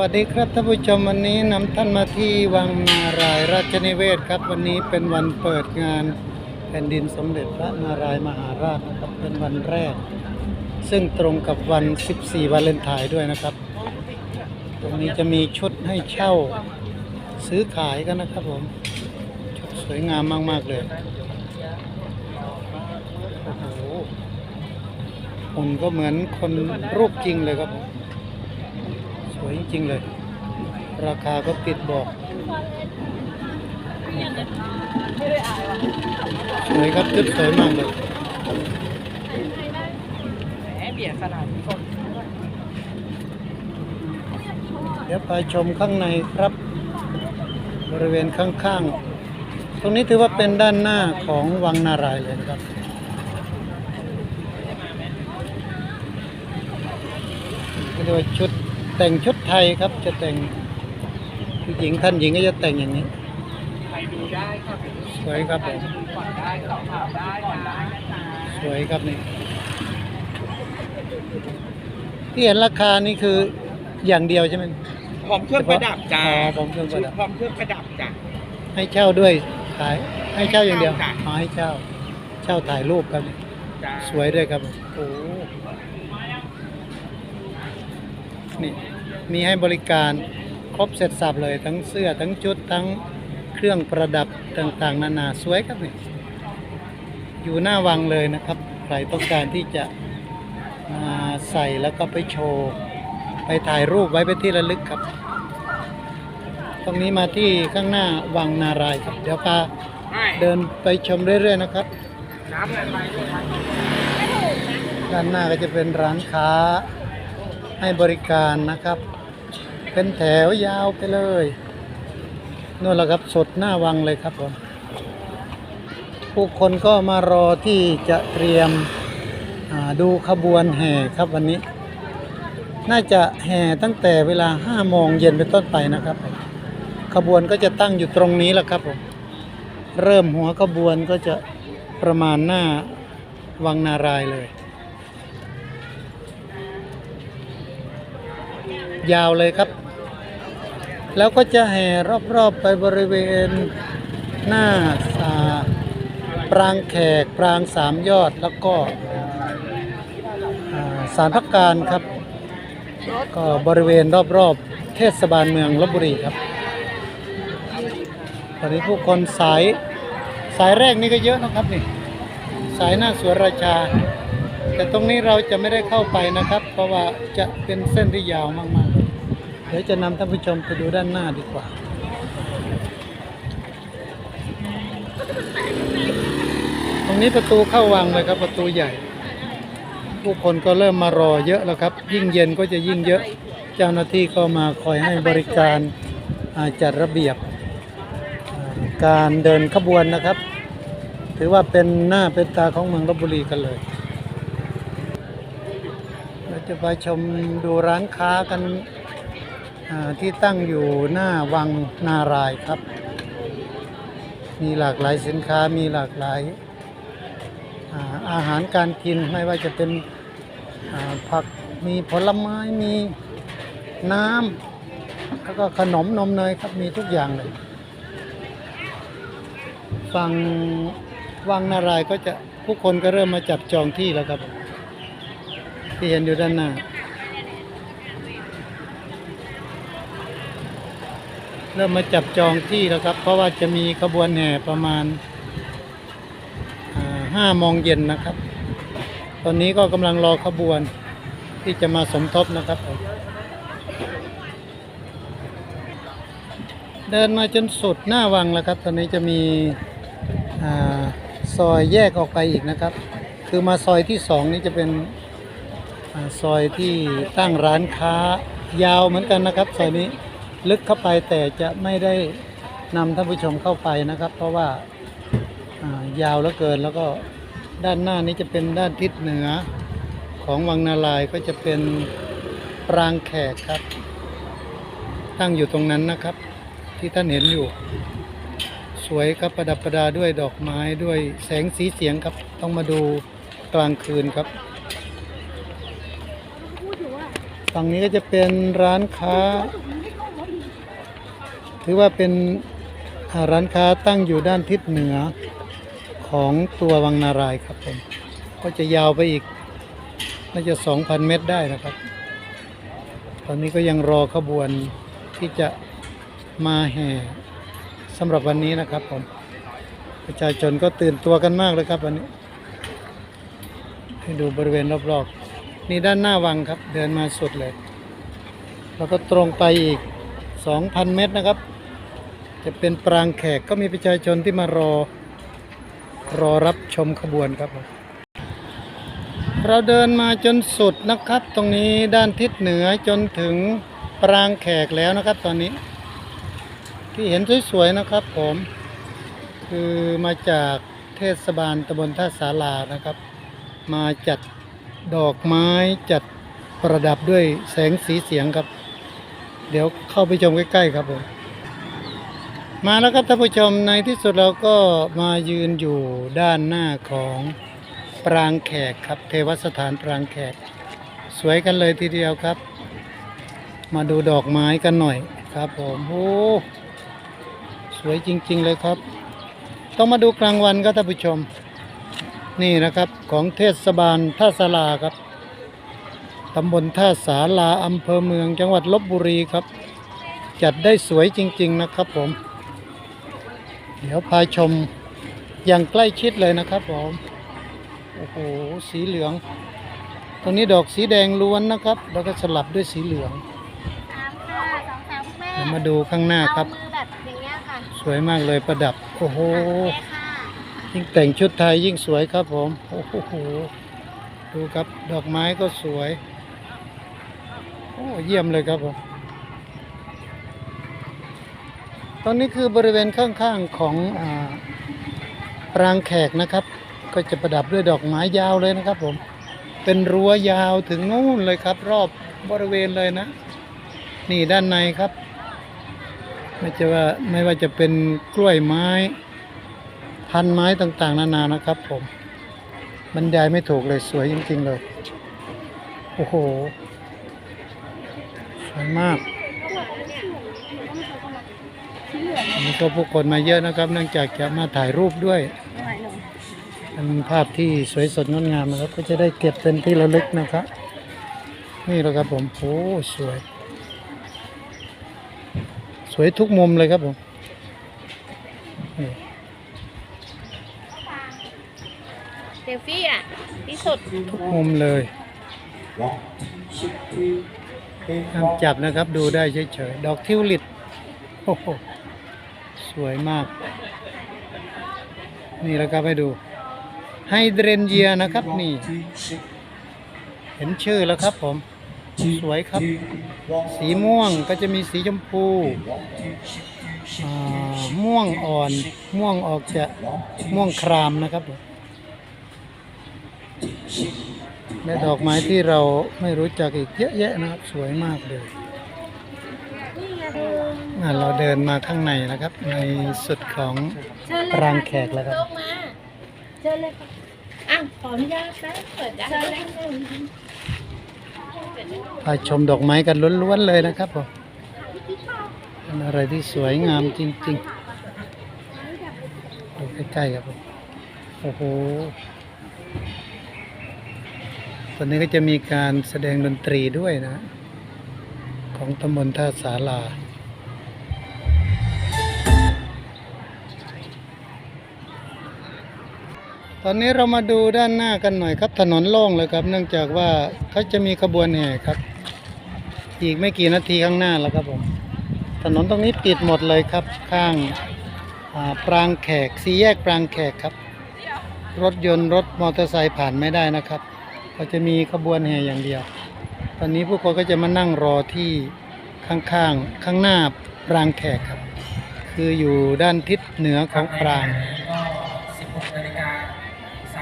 วัสดีครับท่านผู้ชมวันนี้นำท่านมาที่วังนารายราชนิเวศครับ วันนี้เป็นวันเปิดงานแผ่นดินสมเด็จพระนารายมหาราชนะครับเป็นวันแรก ซึ่งตรงกับวัน 14 วาเลนไทน์ด้วยนะครับ ตรงนี้จะมีชุดให้เช่าซื้อขายกันนะครับผมชุดสวยงามมาก ๆ เลยโอ้โหหุ่นก็เหมือนคนรูปจริงเลยครับผม วยจริง ๆ เลย ราคาก็ติดบอกสวยครับชุดสวยมากเลยแหมเบียดขนาดนี้คนเดี๋ยวไปชมข้างในครับ บริเวณข้างๆ ตรงนี้ถือว่าเป็นด้านหน้าของวังนารายณ์เลยนะครับก็เรียกว่าชุด แต่งชุดไทยครับ จะแต่งผู้หญิงท่านหญิงก็จะแต่งอย่างนี้ใครดูได้ครับสวยครับผมดูก่อนได้สอบถามได้ก่อนได้นะจ๊ะสวยครับนี่ที่เห็นราคานี่คืออย่างเดียวใช่ไหมพร้อมเครื่องประดับจ้าอ๋อพร้อมเครื่องประดับพร้อมเครื่องประดับจ้ะให้เช่าด้วยขายให้เช่าอย่างเดียวให้เช่าค่ะ อ๋อให้เช่า เช่าถ่ายรูปครับจ้าสวยด้วยครับโอ้นี่ มีให้บริการครบเสร็จสับเลยทั้งเสื้อทั้งชุดทั้งเครื่องประดับต่างๆ นานาสวยครับนี่อยู่หน้าวังเลยนะครับ ใครต้องการที่จะมาใส่แล้วก็ไปโชว์ ไปถ่ายรูปไว้เป็นที่ระลึกครับ ตรงนี้มาที่ข้างหน้าวังนารายครับ เดี๋ยวพาเดินไปชมเรื่อยๆนะครับด้านหน้าก็จะเป็นร้านค้า ให้บริการนะครับ เป็นแถวยาวไปเลยนู่นแหละครับสดหน้าวังเลยครับผมผู้คนก็มารอที่จะเตรียมดูขบวนแห่ครับวันนี้ น่าจะแห่ตั้งแต่เวลา5โมงเย็นเป็นต้นไปนะครับ ขบวนก็จะตั้งอยู่ตรงนี้แหละครับผมเริ่มหัวขบวนก็จะประมาณหน้าวังนารายเลย ยาวเลยครับ แล้วก็จะแห่รอบๆไปบริเวณหน้าอ่าปรางแขกปรางสามยอดแล้วก็อ่าสารพักการครับ ก็บริเวณรอบๆ เทศบาลเมืองลบบุรีครับ ตอนนี้ผู้คนสายสายแรกนี่ก็เยอะนะครับนี่สายหน้าสวนราชา แต่ตรงนี้เราจะไม่ได้เข้าไปนะครับ เพราะว่าจะเป็นเส้นที่ยาวมากๆ เดี๋ยวจะนำท่านผู้ชมไปดูด้านหน้าดีกว่า ตรงนี้ประตูเข้าวังเลยครับประตูใหญ่ ผู้คนก็เริ่มมารอเยอะแล้วครับ ยิ่งเย็นก็จะยิ่งเยอะ เจ้าหน้าที่ก็มาคอยให้บริการจัดระเบียบ การเดินขบวนนะครับ ถือว่าเป็นหน้าเป็นตาของเมืองลบบุรีกันเลยเราจะไปชมดูร้านค้ากัน ที่ตั้งอยู่หน้าวังนารายครับ มีหลากหลายสินค้ามีหลากหลายอาหารการกินไม่ว่าจะเป็นผักมีผลไม้มีน้ำแล้วก็ขนมนมเนยครับมีทุกอย่างเลยฝั่งวังนารายก็จะผู้คนก็เริ่มมาจับจองที่แล้วครับ ที่เห็นอยู่ด้านหน้า เริ่มมาจับจองที่แล้วครับ เพราะว่าจะมีขบวนแห่ประมาณห้าโมงเย็นนะครับ ตอนนี้ก็กำลังรอขบวนที่จะมาสมทบนะครับ เดินมาจนสุดหน้าวังแล้วครับ ตอนนี้จะมีอซอยแยกออกไปอีกนะครับ คือมาซอยที่สองนี่จะเป็นอซอยที่ตั้งร้านค้ายาวเหมือนกันนะครับซอยนี้ ลึกเข้าไปแต่จะไม่ได้นำท่านผู้ชมเข้าไปนะครับ เพราะว่าายาวเหลือเกินแล้วก็ด้านหน้านี้จะเป็นด้านทิศเหนือของวังนาลายก็จะเป็นปรางแขกครับ ตั้งอยู่ตรงนั้นนะครับ ที่ท่านเห็นอยู่ สวยครับประดับประดาด้วยดอกไม้ด้วยแสงสีเสียงครับ ต้องมาดูกลางคืนครับฝั่งนี้ก็จะเป็นร้านค้า ถือว่าเป็นร้านค้าตั้งอยู่ด้านทิศเหนือของตัววังนารายครับผม ก็จะยาวไปอีก น่าจะ 2,000 เมตรได้นะครับ ตอนนี้ก็ยังรอขบวนที่จะมาแห่สำหรับวันนี้นะครับผม ประชาชนก็ตื่นตัวกันมากเลยครับวันนี้ ให้ดูบริเวณรอบๆ นี่ด้านหน้าวังครับ เดินมาสุดเลย แล้วก็ตรงไปอีก 2,000 เมตรนะครับ จะเป็นปรางแขกก็มีประชาชนที่มารอ รอรับชมขบวนครับ เราเดินมาจนสุดนะครับ ตรงนี้ด้านทิศเหนือจนถึงปรางแขกแล้วนะครับ ตอนนี้ ที่เห็นสวยๆนะครับ ผม คือมาจากเทศบาลตำบลท่าสารานะครับ มาจัดดอกไม้จัดประดับด้วยแสงสีเสียงครับ เดี๋ยวเข้าไปชมใกล้ๆครับผม มาแล้วครับท่านผู้ชมในที่สุดเราก็มายืนอยู่ด้านหน้าของปรางแขกครับ เทวสถานปรางแขก สวยกันเลยทีเดียวครับ มาดูดอกไม้กันหน่อยครับผมโอ้สวยจริง ๆ เลยครับ ต้องมาดูกลางวันครับท่านผู้ชม นี่นะครับของเทศบาลท่าสาราครับตำบลท่าสาราอำเภอเมืองจังหวัดลบบุรีครับ จัดได้สวยจริง ๆ นะครับผม เดี๋ยวพาชมอย่างใกล้ชิดเลยนะครับผมโอ้โหสีเหลือง ตรงนี้ดอกสีแดงล้วนนะครับ แล้วก็สลับด้วยสีเหลืองสามค่ะสองสามแม่เดี๋ยวมาดูข้างหน้าครับเอามือแบบอย่างเงี้ยค่ะสวยมากเลยประดับโอ้โหแม่ค่ะยิ่งแต่งชุดไทยยิ่งสวยครับผมโอ้โหดูครับดอกไม้ก็สวยโอ้เยี่ยมเลยครับผม ตอนนี้คือบริเวณข้างๆของอปรางแขกนะครับ ก็จะประดับด้วยดอกไม้ยาวเลยนะครับผม เป็นรั้วยาวถึงนู่นเลยครับ รอบบริเวณเลยนะ นี่ด้านในครับ ไม่จะว่าไม่ว่าจะเป็นกล้วยไม้ พันไม้ต่างๆ นานานะครับผมบรรยายไม่ถูกเลยสวยจริงๆเลย โอ้โห สวยมากวั นนี้ก็ผู้คนมาเยอะนะครับ เนื่องจากจะมาถ่ายรูปด้วยเป็นภาพที่สวยสดงดงามนะครับ ก็จะได้เก็บเป็นที่ระลึกนะครับ นี่แหละครับผมโอ้สวย สวยทุกมุมเลยครับผมเซลฟี่อะที่สุดทุกมุมเลยห้ามจับนะครับดูได้เฉยๆ ดอกทิวลิปโอ้โห วยมาก นี่แล้วครับให้ดูไฮเดรนเยียนะครับนี่ เห็นชื่อแล้วครับผมสวยครับ สีม่วงก็จะมีสีชมพูม่วงอ่อน ม่วงออกจะม่วงครามนะครับและดอกไม้ที่เราไม่รู้จักอีกเยอะแยะนะครับ สวยมากเลย เราเดินมาข้างในนะครับ ในสุดของเชิญเลยปรางค่ะแขกแล้วครับลงมาเชิญเลยค่ะอะขออนุญาตนะเปิดได้เชิญเลยค่ะพาชมดอกไม้กันล้วนๆเลยนะครับผมเป็นอะไรที่สวยงามจริงๆดูใกล้ๆครับผมโอ้โหตอนนี้ก็จะมีการแสดงดนตรีด้วยนะ ของตำบลท่าสาลา ตอนนี้เรามาดูด้านหน้ากันหน่อยครับถนนโล่งเลยครับ เนื่องจากว่าเขาจะมีขบวนแห่ครับ อีกไม่กี่นาทีข้างหน้าแล้วครับผมถนนตรงนี้ปิดหมดเลยครับ ข้างปรางแขกสีแยกปรางแขกครับ รถยนต์รถมอเตอร์ไซค์ผ่านไม่ได้นะครับก็จะมีขบวนแห่อย่างเดียว ตอนนี้ผู้คนก็จะมานั่งรอที่ข้างๆ ข้างหน้าปรางแขกครับ คืออยู่ด้านทิศเหนือของปราง16นาฬิกา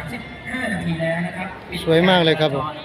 35นาทีแล้วนะครับสวยมากเลยครับผมจ